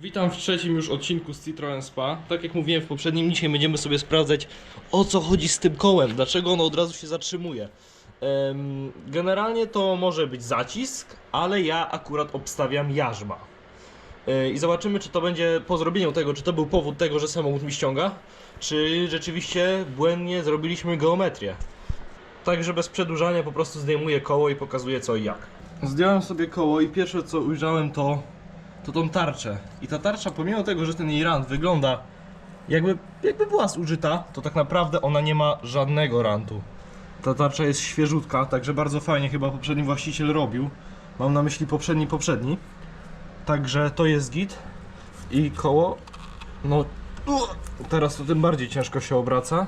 Witam w trzecim już odcinku z Citroen Spa. Tak jak mówiłem w poprzednim, dzisiaj będziemy sobie sprawdzać o co chodzi z tym kołem, dlaczego ono od razu się zatrzymuje. Generalnie to może być zacisk, ale ja akurat obstawiam jarzma. E, I zobaczymy, czy to będzie po zrobieniu tego, czy to był powód tego, że samochód mi ściąga, czy rzeczywiście błędnie zrobiliśmy geometrię. Także bez przedłużania po prostu zdejmuję koło i pokazuję co i jak. Zdjąłem sobie koło i pierwsze co ujrzałem to to tą tarczę. I ta tarcza, pomimo tego, że ten jej rant wygląda jakby, jakby była zużyta, to tak naprawdę ona nie ma żadnego rantu. Ta tarcza jest świeżutka, także bardzo fajnie chyba poprzedni właściciel robił. Mam na myśli poprzedni, poprzedni. Także to jest git. I koło, no teraz to tym bardziej ciężko się obraca.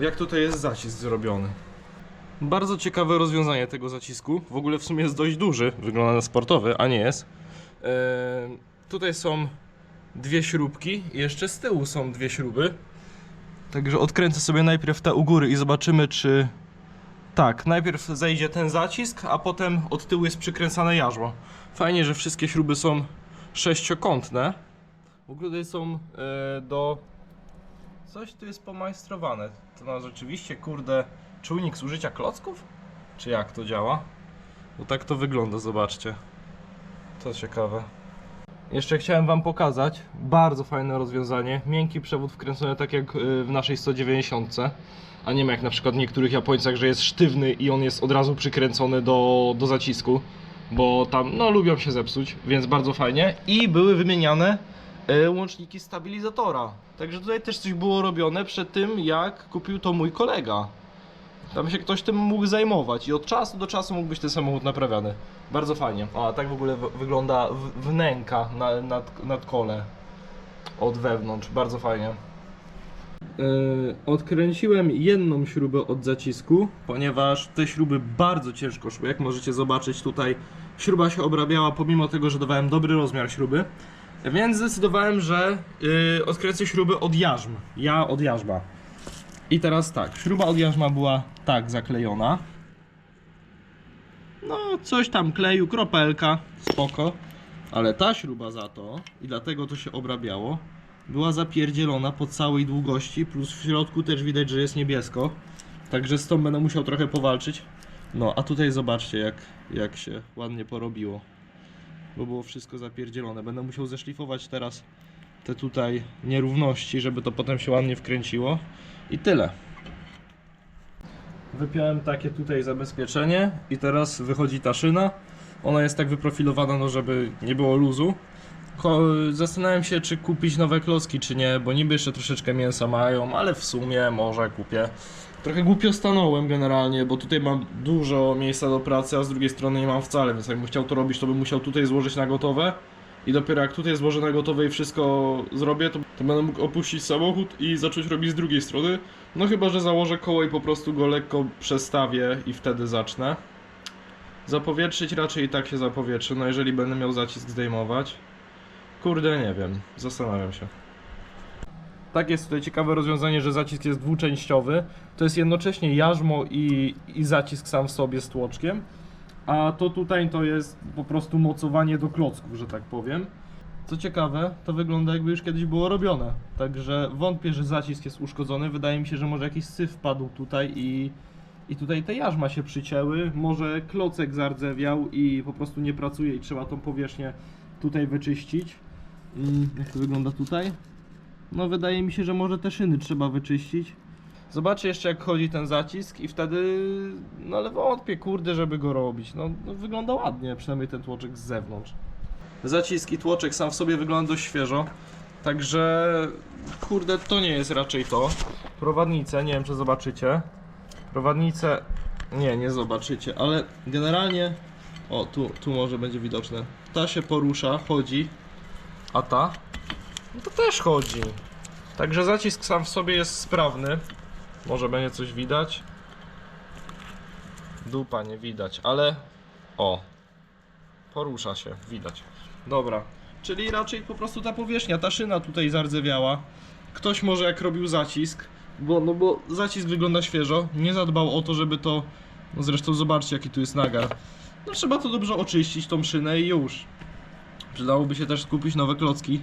Jak tutaj jest zacisk zrobiony. Bardzo ciekawe rozwiązanie tego zacisku. W ogóle w sumie jest dość duży, wygląda na sportowy, a nie jest. Eee, tutaj są dwie śrubki i jeszcze z tyłu są dwie śruby. Także odkręcę sobie najpierw te u góry i zobaczymy czy... Tak, najpierw zejdzie ten zacisk, a potem od tyłu jest przykręcane jarzmo. Fajnie, że wszystkie śruby są sześciokątne. W ogóle tutaj są e, do... Coś tu jest pomajstrowane. To na rzeczywiście, kurde, czujnik zużycia klocków? Czy jak to działa? Bo tak to wygląda, zobaczcie. To ciekawe. Jeszcze chciałem Wam pokazać bardzo fajne rozwiązanie. Miękki przewód wkręcony tak jak y, w naszej 190, a nie ma jak na przykład w niektórych Japońcach, że jest sztywny i on jest od razu przykręcony do, do zacisku, bo tam no lubią się zepsuć, więc bardzo fajnie. I były wymieniane y, łączniki stabilizatora. Także tutaj też coś było robione przed tym jak kupił to mój kolega. Tam się ktoś tym mógł zajmować i od czasu do czasu mógł być ten samochód naprawiany. Bardzo fajnie. O, a tak w ogóle w- wygląda wnęka na, nad, nad kole od wewnątrz. Bardzo fajnie. odkręciłem jedną śrubę od zacisku, ponieważ te śruby bardzo ciężko szły. Jak możecie zobaczyć tutaj, śruba się obrabiała pomimo tego, że dawałem dobry rozmiar śruby. Więc zdecydowałem, że yy, odkręcę śruby od jarzm. Ja od jarzma. I teraz tak, śruba od jarzma była tak zaklejona. No, coś tam kleju, kropelka, spoko. Ale ta śruba za to, i dlatego to się obrabiało, była zapierdzielona po całej długości, plus w środku też widać, że jest niebiesko. Także z tą będę musiał trochę powalczyć. No, a tutaj zobaczcie, jak, jak się ładnie porobiło. Bo było wszystko zapierdzielone. Będę musiał zeszlifować teraz te tutaj nierówności, żeby to potem się ładnie wkręciło. I tyle. Wypiąłem takie tutaj zabezpieczenie i teraz wychodzi ta szyna. Ona jest tak wyprofilowana, no żeby nie było luzu. Zastanawiam się, czy kupić nowe klocki, czy nie, bo niby jeszcze troszeczkę mięsa mają, ale w sumie może kupię. Trochę głupio stanąłem generalnie, bo tutaj mam dużo miejsca do pracy, a z drugiej strony nie mam wcale, więc jakbym chciał to robić, to bym musiał tutaj złożyć na gotowe. I dopiero jak tutaj złożę na gotowe i wszystko zrobię, to, to będę mógł opuścić samochód i zacząć robić z drugiej strony. No chyba, że założę koło i po prostu go lekko przestawię i wtedy zacznę. Zapowietrzyć raczej i tak się zapowietrzy, no jeżeli będę miał zacisk zdejmować. Kurde, nie wiem, zastanawiam się. Tak jest tutaj ciekawe rozwiązanie, że zacisk jest dwuczęściowy. To jest jednocześnie jarzmo i, i zacisk sam w sobie z tłoczkiem. A to tutaj to jest po prostu mocowanie do klocków, że tak powiem. Co ciekawe, to wygląda jakby już kiedyś było robione. Także wątpię, że zacisk jest uszkodzony. Wydaje mi się, że może jakiś syf wpadł tutaj i, i tutaj te jarzma się przycięły. Może klocek zardzewiał i po prostu nie pracuje i trzeba tą powierzchnię tutaj wyczyścić. Jak to wygląda tutaj? No wydaje mi się, że może te szyny trzeba wyczyścić. Zobaczcie jeszcze jak chodzi ten zacisk i wtedy, no ale wątpię kurde, żeby go robić. No, no wygląda ładnie, przynajmniej ten tłoczek z zewnątrz. Zacisk i tłoczek sam w sobie wygląda dość świeżo. Także kurde, to nie jest raczej to. Prowadnice, nie wiem czy zobaczycie. Prowadnice, nie, nie zobaczycie, ale generalnie, o tu, tu może będzie widoczne. Ta się porusza, chodzi, a ta, no to też chodzi. Także zacisk sam w sobie jest sprawny. Może będzie coś widać. Dupa nie widać, ale o. Porusza się, widać. Dobra. Czyli raczej po prostu ta powierzchnia, ta szyna tutaj zardzewiała. Ktoś może jak robił zacisk, bo, no bo zacisk wygląda świeżo, nie zadbał o to, żeby to, no zresztą zobaczcie jaki tu jest nagar. No trzeba to dobrze oczyścić, tą szynę i już. Przydałoby się też skupić nowe klocki.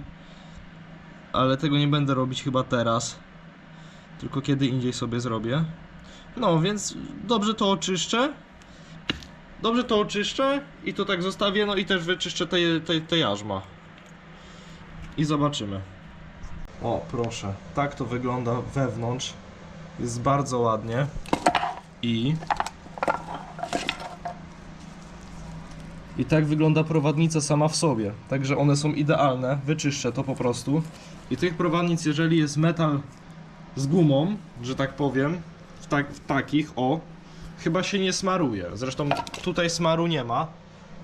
Ale tego nie będę robić chyba teraz. Tylko kiedy indziej sobie zrobię. No, więc dobrze to oczyszczę. Dobrze to oczyszczę i to tak zostawię, no i też wyczyszczę te, te, te jarzma. I zobaczymy. O, proszę. Tak to wygląda wewnątrz. Jest bardzo ładnie. I... I tak wygląda prowadnica sama w sobie. Także one są idealne. Wyczyszczę to po prostu. I tych prowadnic, jeżeli jest metal z gumą, że tak powiem, w, tak, w takich, o, chyba się nie smaruje. Zresztą tutaj smaru nie ma.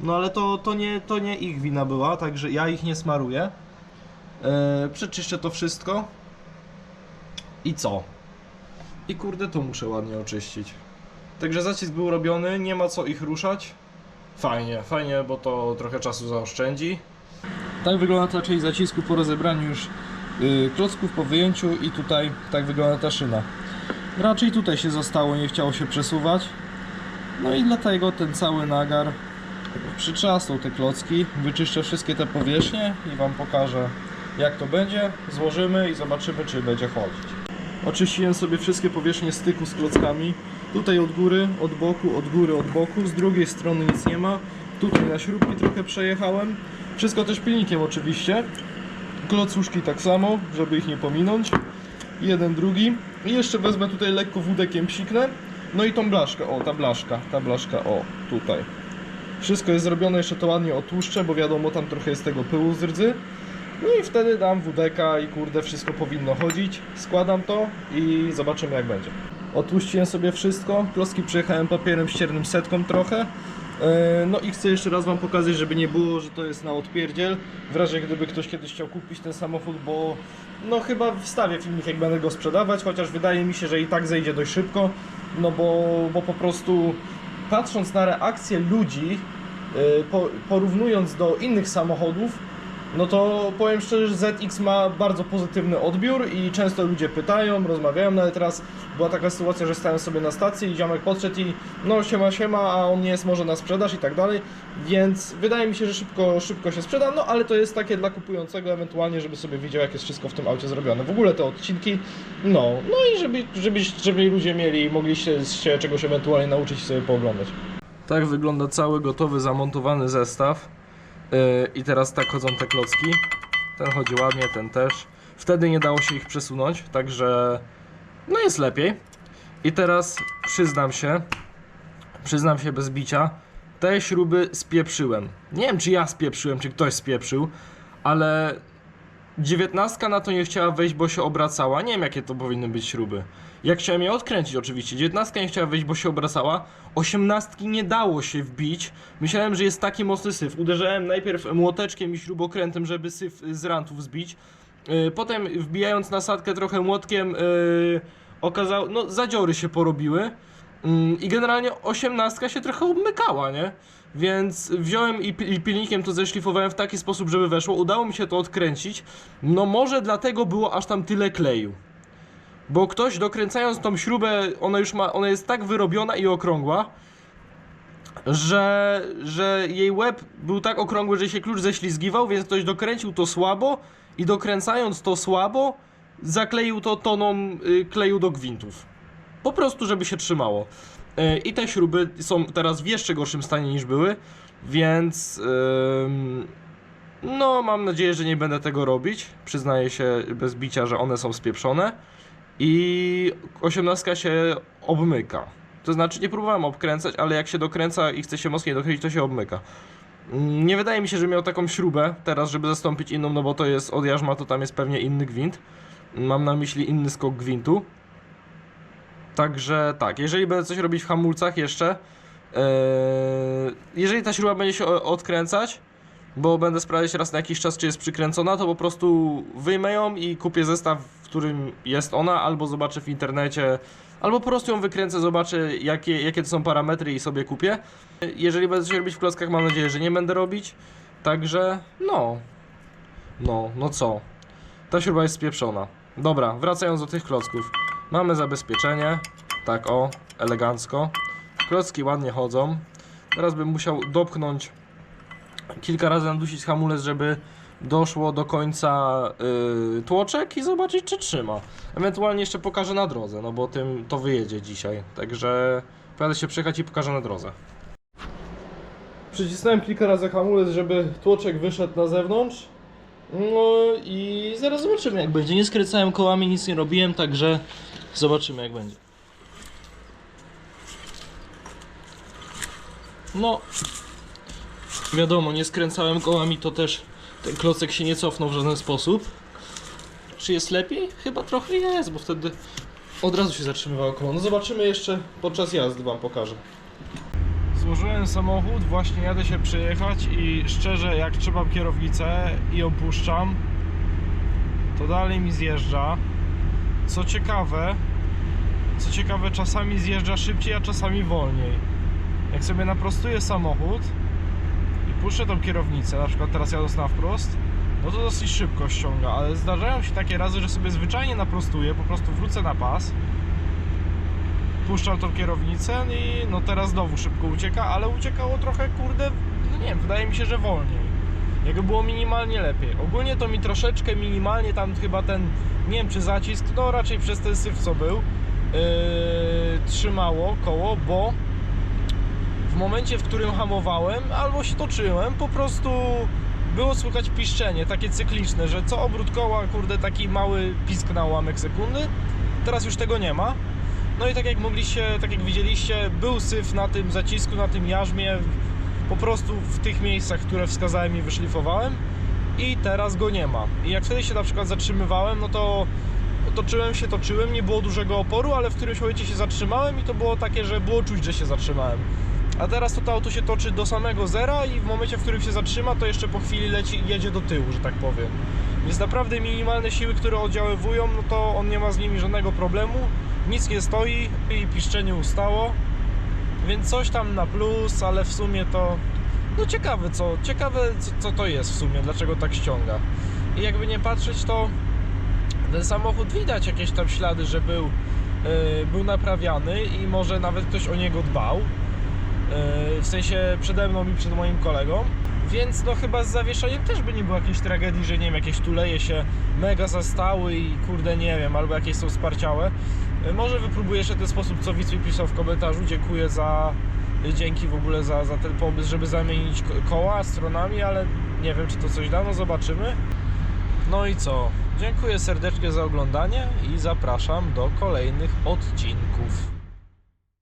No ale to, to, nie, to nie ich wina była, także ja ich nie smaruję. Eee, przeczyszczę to wszystko. I co? I kurde, to muszę ładnie oczyścić. Także zacisk był robiony, nie ma co ich ruszać. Fajnie, fajnie, bo to trochę czasu zaoszczędzi. Tak wygląda ta część zacisku po rozebraniu już yy, klocków, po wyjęciu i tutaj tak wygląda ta szyna. Raczej tutaj się zostało, nie chciało się przesuwać. No i dlatego ten cały nagar przytrzasnął te klocki, wyczyszczę wszystkie te powierzchnie i Wam pokażę jak to będzie, złożymy i zobaczymy czy będzie chodzić. Oczyściłem sobie wszystkie powierzchnie styku z klockami. Tutaj od góry, od boku, od góry, od boku. Z drugiej strony nic nie ma. Tutaj na śrubki trochę przejechałem. Wszystko też pilnikiem oczywiście. Klocuszki tak samo, żeby ich nie pominąć. Jeden, drugi. I jeszcze wezmę tutaj lekko wódekiem psiknę. No i tą blaszkę, o ta blaszka, ta blaszka, o tutaj. Wszystko jest zrobione, jeszcze to ładnie otłuszczę, bo wiadomo tam trochę jest tego pyłu z rdzy. No i wtedy dam WDK i kurde wszystko powinno chodzić. Składam to i zobaczymy jak będzie. Otłuściłem sobie wszystko, klocki przejechałem papierem ściernym setką trochę. Yy, No i chcę jeszcze raz Wam pokazać, żeby nie było, że to jest na odpierdziel. W razie gdyby ktoś kiedyś chciał kupić ten samochód, bo no chyba wstawię filmik jak będę go sprzedawać, chociaż wydaje mi się, że i tak zejdzie dość szybko, no bo, bo po prostu patrząc na reakcję ludzi, po, porównując do innych samochodów, no to powiem szczerze, że ZX ma bardzo pozytywny odbiór i często ludzie pytają, rozmawiają, no ale teraz była taka sytuacja, że stałem sobie na stacji i ziomek podszedł i no siema siema, a on nie jest może na sprzedaż i tak dalej, więc wydaje mi się, że szybko, szybko się sprzeda, no ale to jest takie dla kupującego ewentualnie, żeby sobie widział jak jest wszystko w tym aucie zrobione. W ogóle te odcinki, no, no i żeby, żeby, żeby ludzie mieli, mogli się, się czegoś ewentualnie nauczyć i sobie pooglądać. Tak wygląda cały gotowy, zamontowany zestaw. Yy, I teraz tak chodzą te klocki. Ten chodzi ładnie, ten też. Wtedy nie dało się ich przesunąć, także no jest lepiej. I teraz przyznam się, przyznam się bez bicia, te śruby spieprzyłem. Nie wiem czy ja spieprzyłem, czy ktoś spieprzył, ale dziewiętnastka na to nie chciała wejść, bo się obracała. Nie wiem jakie to powinny być śruby. Jak chciałem je odkręcić oczywiście, dziewiętnastka nie chciała wejść, bo się obracała. Osiemnastki nie dało się wbić. Myślałem, że jest taki mocny syf. Uderzałem najpierw młoteczkiem i śrubokrętem, żeby syf z rantów zbić. Yy, potem wbijając nasadkę trochę młotkiem, yy, okazało, no zadziory się porobiły. Yy, I generalnie osiemnastka się trochę obmykała, nie? Więc wziąłem i, i pilnikiem to zeszlifowałem w taki sposób, żeby weszło. Udało mi się to odkręcić. No może dlatego było aż tam tyle kleju. Bo ktoś dokręcając tą śrubę, ona już ma, ona jest tak wyrobiona i okrągła, że, że jej łeb był tak okrągły, że się klucz ześlizgiwał, więc ktoś dokręcił to słabo i dokręcając to słabo, zakleił to toną y, kleju do gwintów. Po prostu, żeby się trzymało. Y, I te śruby są teraz w jeszcze gorszym stanie niż były, więc no mam nadzieję, że nie będę tego robić. Przyznaję się bez bicia, że one są spieprzone. I osiemnastka się obmyka. To znaczy nie próbowałem obkręcać, ale jak się dokręca i chce się mocniej dokręcić, to się obmyka. Mm, Nie wydaje mi się, że miał taką śrubę teraz, żeby zastąpić inną, no bo to jest od jarzma, to tam jest pewnie inny gwint. Mam na myśli inny skok gwintu. Także tak, jeżeli będę coś robić w hamulcach jeszcze, yy, jeżeli ta śruba będzie się odkręcać, bo będę sprawdzać raz na jakiś czas, czy jest przykręcona, to po prostu wyjmę ją i kupię zestaw, w którym jest ona, albo zobaczę w internecie, albo po prostu ją wykręcę, zobaczę jakie, jakie to są parametry i sobie kupię. Jeżeli będę coś robić w klockach, mam nadzieję, że nie będę robić. Także no, no, no co? Ta śruba jest spieprzona. Dobra, wracając do tych klocków. Mamy zabezpieczenie, tak o, elegancko. Klocki ładnie chodzą. Teraz bym musiał dopchnąć kilka razy nadusić hamulec, żeby doszło do końca y, tłoczek i zobaczyć, czy trzyma. Ewentualnie jeszcze pokażę na drodze, no bo tym to wyjedzie dzisiaj. Także pojadę się przejechać i pokażę na drodze. Przycisnąłem kilka razy hamulec, żeby tłoczek wyszedł na zewnątrz. No i zaraz zobaczymy jak będzie. Nie skręcałem kołami, nic nie robiłem, także zobaczymy jak będzie. No, wiadomo, nie skręcałem kołami, to też ten klocek się nie cofnął w żaden sposób. Czy jest lepiej? Chyba trochę jest, bo wtedy od razu się zatrzymywało koło. No zobaczymy jeszcze podczas jazdy, wam pokażę. Złożyłem samochód, właśnie jadę się przejechać i szczerze jak trzymam kierownicę i ją puszczam, to dalej mi zjeżdża. Co ciekawe, co ciekawe czasami zjeżdża szybciej, a czasami wolniej. Jak sobie naprostuję samochód i puszczę tą kierownicę, na przykład teraz jadąc na wprost, no to dosyć szybko ściąga, ale zdarzają się takie razy, że sobie zwyczajnie naprostuję, po prostu wrócę na pas, puszczam tą kierownicę i no teraz znowu szybko ucieka, ale uciekało trochę, kurde, no nie wiem, wydaje mi się, że wolniej. Jakby było minimalnie lepiej. Ogólnie to mi troszeczkę minimalnie tam chyba ten, nie wiem czy zacisk, no raczej przez ten syf co był, yy, trzymało koło, bo w momencie, w którym hamowałem albo się toczyłem, po prostu było słychać piszczenie, takie cykliczne, że co obrót koła, kurde, taki mały pisk na ułamek sekundy. Teraz już tego nie ma. No i tak jak mogliście, tak jak widzieliście, był syf na tym zacisku, na tym jarzmie, po prostu w tych miejscach, które wskazałem i wyszlifowałem i teraz go nie ma. I jak wtedy się na przykład zatrzymywałem, no to toczyłem się, toczyłem, nie było dużego oporu, ale w którymś momencie się zatrzymałem i to było takie, że było czuć, że się zatrzymałem. A teraz to, to auto się toczy do samego zera i w momencie, w którym się zatrzyma, to jeszcze po chwili leci i jedzie do tyłu, że tak powiem. Więc naprawdę minimalne siły, które oddziaływują, no to on nie ma z nimi żadnego problemu. Nic nie stoi i piszczenie ustało. Więc coś tam na plus, ale w sumie to no ciekawe co, ciekawe co, co to jest w sumie, dlaczego tak ściąga. I jakby nie patrzeć to ten samochód widać jakieś tam ślady, że był, yy, był naprawiany i może nawet ktoś o niego dbał. Yy, w sensie przede mną i przed moim kolegą. Więc no chyba z zawieszeniem też by nie było jakiejś tragedii, że nie wiem, jakieś tuleje się mega zastały i kurde nie wiem, albo jakieś są sparciałe. Yy, może wypróbuję jeszcze ten sposób, co widz pisał w komentarzu. Dziękuję za, dzięki w ogóle za, za ten pomysł, żeby zamienić ko- koła stronami, ale nie wiem, czy to coś da, no zobaczymy. No i co? Dziękuję serdecznie za oglądanie i zapraszam do kolejnych odcinków.